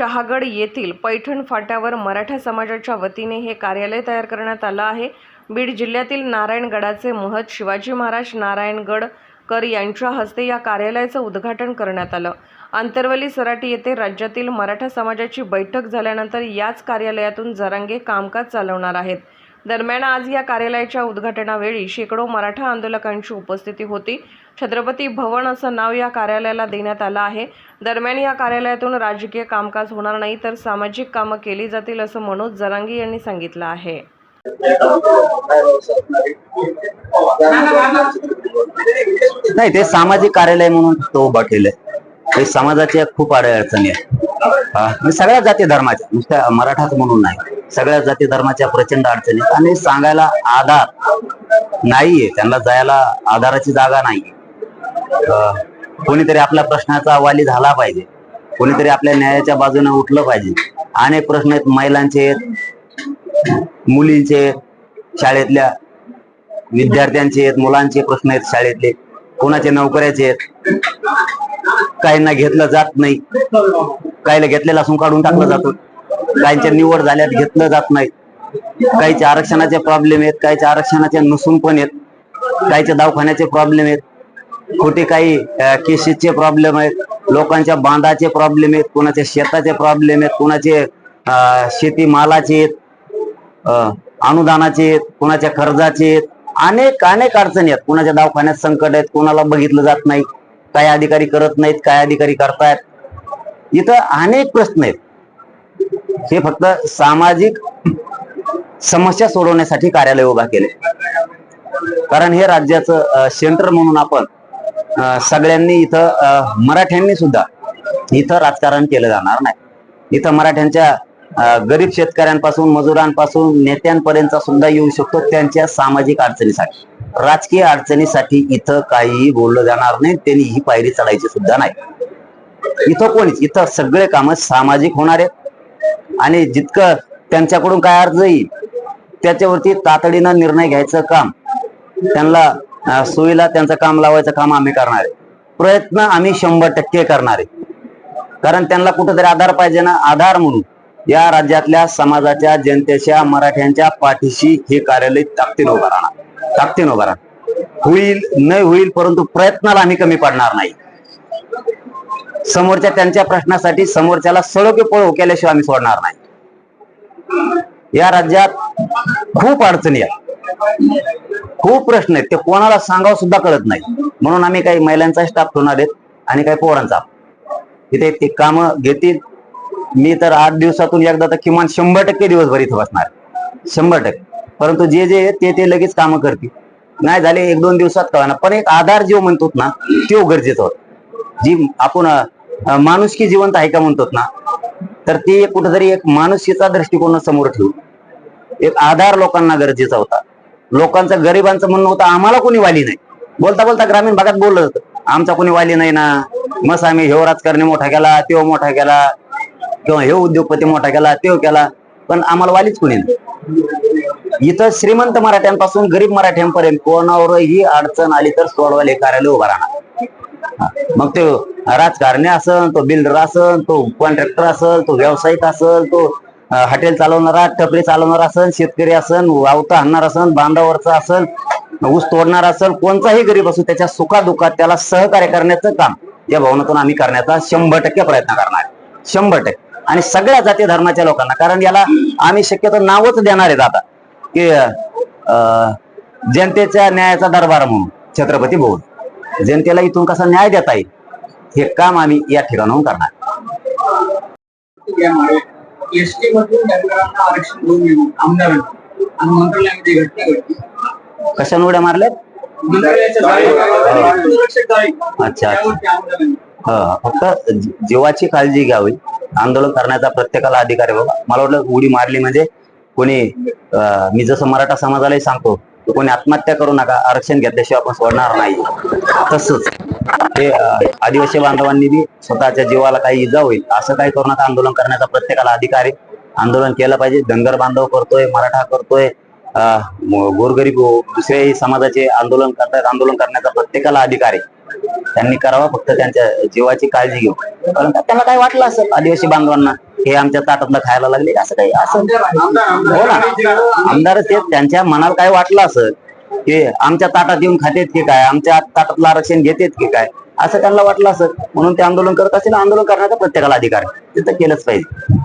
शहागड येथील पैठण फाट्यावर मराठा समाजाच्या वतीने हे कार्यालय तयार करण्यात आलं आहे. बीड जिल्ह्यातील नारायणगडाचे महत शिवाजी महाराज नारायणगडकर यांच्या हस्ते या कार्यालयाचं उद्घाटन करण्यात आलं. आंतरवली सराटी येथे राज्यातील मराठा समाजाची बैठक झाल्यानंतर याच कार्यालयातून जरांगे कामकाज चालवणार आहेत. दरम्यान आज या कार्यालयाच्या उद्घाटनावेळी शेकडो मराठा आंदोलकांची उपस्थिती होती. छत्रपती भवन असं नाव या कार्यालयाला देण्यात आलं आहे. दरम्यान या कार्यालयातून राजकीय कामकाज होणार नाही तर सामाजिक कामं केली जातील असं मनोज जरांगी यांनी सांगितलं आहे. नाही ते सामाजिक कार्यालय म्हणून तो उभा केलंय. हे समाजाच्या खूप अडचणी आहेत म्हणजे सगळ्या जाती धर्माच्या नुसत्या मराठाच म्हणून नाही. सगळ्या जाती धर्माच्या प्रचंड अडचणी आणि सांगायला आधार नाहीये. त्यांना जायला आधाराची जागा नाहीये. अं, कोणीतरी आपल्या प्रश्नाचा वाली झाला पाहिजे. कोणीतरी आपल्या न्यायाच्या बाजूने उठलं पाहिजे. अनेक प्रश्न आहेत. महिलांचे आहेत मुलींचे आहेत, शाळेतल्या विद्यार्थ्यांचे आहेत मुलांचे प्रश्न आहेत शाळेतले. कोणाचे नोकऱ्याचे आहेत. काहींना घेतलं जात नाही. काहीला घेतलेला असून काढून टाकलं जातं. काहींच्या निवड झाल्यात घेतलं जात नाही. काहीच्या आरक्षणाचे प्रॉब्लेम आहेत काहीच्या आरक्षणाचे नसून पण आहेत. काहीच्या दवाखान्याचे प्रॉब्लेम आहेत. खोटे काही केसेसचे प्रॉब्लेम आहेत. लोकांच्या बांधाचे प्रॉब्लेम आहेत. कोणाच्या शेताचे प्रॉब्लेम आहेत. कोणाचे शेती मालाचे आहेत. अनुदानाचे आहेत. कोणाच्या कर्जाचे आहेत. अनेक अनेक अडचणी आहेत. कोणाच्या दवाखान्यात संकट आहेत. कोणाला बघितलं जात नाही. काही अधिकारी करत नाहीत काय अधिकारी करतायत. इथं अनेक प्रश्न आहेत. हे फक्त सामाजिक समस्या सोडवण्यासाठी कार्यालय उभा केले. कारण हे राज्याचं सेंटर म्हणून आपण सगळ्यांनी इथं मराठ्यांनी सुद्धा इथं राजकारण केलं जाणार नाही. इथं मराठ्यांच्या गरीब शेतकऱ्यांपासून मजुरांपासून नेत्यांपर्यंत सुद्धा येऊ शकतो त्यांच्या सामाजिक अडचणीसाठी. राजकीय अडचणीसाठी इथं काहीही बोललं जाणार नाही त्यांनी ही पायरी चढायची सुद्धा नाही. इथं कोणीच इथं सगळे कामं सामाजिक होणार आहेत. आणि जितकं त्यांच्याकडून काय अर्ज येईल त्याच्यावरती तातडीनं निर्णय घ्यायचं काम. त्यांना सोयीला त्यांचं काम लावायचं काम आम्ही करणार आहे. प्रयत्न आम्ही शंभर टक्के करणार आहे. कारण त्यांना कुठेतरी आधार पाहिजे ना आधार म्हणून. या राज्यातल्या समाजाच्या जनतेच्या मराठ्यांच्या पाठीशी हे कार्यालय ताकदीनं उभा राहणार. ताकदीनं उभा राहणार. होईल नाही होईल परंतु प्रयत्नाला आम्ही कमी पडणार नाही. समोरच्या त्यांच्या प्रश्नासाठी समोरच्याला सळोके पळो केल्याशिवाय आम्ही सोडणार नाही. या राज्यात खूप अडचणी आहेत. खूप प्रश्न आहेत. ते कोणाला सांगावं सुद्धा कळत नाही. म्हणून आम्ही काही महिलांचा स्टाफ ठेवणार आहेत आणि काही पोरांचा. इथे ते काम घेतील. मी तर आठ दिवसातून एकदा तर किमान शंभर टक्के दिवसभर इथं बसणार शंभर टक्के. परंतु जे जे ते ते लगेच कामं करतील. नाही झाले एक दोन दिवसात कळणार पण एक आधार जीव म्हणतो ना तो गरजेचा होता. जी आपण माणुसकी जिवंत आहे का म्हणतो ना तर ते कुठेतरी एक माणुसकीचा दृष्टिकोन समोर ठेवू एक आधार लोकांना गरजेचा होता. लोकांचं गरिबांचं म्हणणं होतं आम्हाला कोणी वाली नाही. बोलता बोलता ग्रामीण भागात बोललं जातं आमचा कोणी वाली नाही ना. मस आम्ही ह्यो राजकारणी मोठा केला त्यो मोठा केला किंवा हे उद्योगपती मोठा केला त्यो केला पण आम्हाला वालीच कोणी नाही. इथं श्रीमंत मराठ्यांपासून गरीब मराठ्यांपर्यंत कोणावरही अडचण आली तर सोडवाले कार्यालय उभा राहणार. मग ते राजकारणी असल तो बिल्डर असल तो कॉन्ट्रॅक्टर असल तो व्यावसायिक असल तो हॉटेल चालवणारा टपरी चालवणारा असन शेतकरी असन वावता आणणार असन बांधावरचा असल ऊस तोडणार असल कोणताही गरीब असो त्याच्या सुखादुखात त्याला सहकार्य करण्याचं काम या भावनातून आम्ही करण्याचा शंभर टक्के प्रयत्न करणार. आहे. शंभर टक्के. आणि सगळ्या जाती धर्माच्या लोकांना कारण याला आम्ही शक्यतो नावच देणार आहेत आता की अं, जनतेच्या न्यायाचा दरबार म्हणून छत्रपती भवन. जनतेला इथून कसा न्याय देता येईल? हे काम आम्ही या ठिकाणाहून करणार. एसटी आरक्षण ही कशाने उड्या मारल्यात? अच्छा. हा, फक्त जीवाची काळजी घ्यावी. आंदोलन करण्याचा प्रत्येकाला अधिकार आहे बाबा. मला वाटलं उडी मारली म्हणजे कोणी मी जसं मराठा समाजालाही सांगतो कोणी आत्महत्या करू नका आरक्षण घेतल्याशिवाय आपण सोडणार नाही. तसंच ते आदिवासी बांधवांनी बी स्वतःच्या जीवाला काही इजा होईल असं काही करू नका. आंदोलन करण्याचा प्रत्येकाला अधिकार आहे. आंदोलन केलं पाहिजे. धनगर बांधव करतोय मराठा करतोय अं, गोरगरीब दुसऱ्याही समाजाचे आंदोलन करतात आंदोलन करण्याचा प्रत्येकाला अधिकार आहे. त्यांनी करावा फक्त त्यांच्या जीवाची काळजी घेऊ. कारण त्यांना काय वाटलं असेल? आदिवासी बांधवांना हे आमच्या ताटातलं खायला लागले असं काही असं हो ना आमदार ते. त्यांच्या मनाला काय वाटलं असेल? की आमच्या ताटात येऊन खातेत की काय? आमच्या ताटातलं आरक्षण घेतेत की काय? असं त्यांना वाटलं असं म्हणून ते आंदोलन करत असेल आंदोलन करण्याचा प्रत्येकाला अधिकार आहे. केलंच पाहिजे.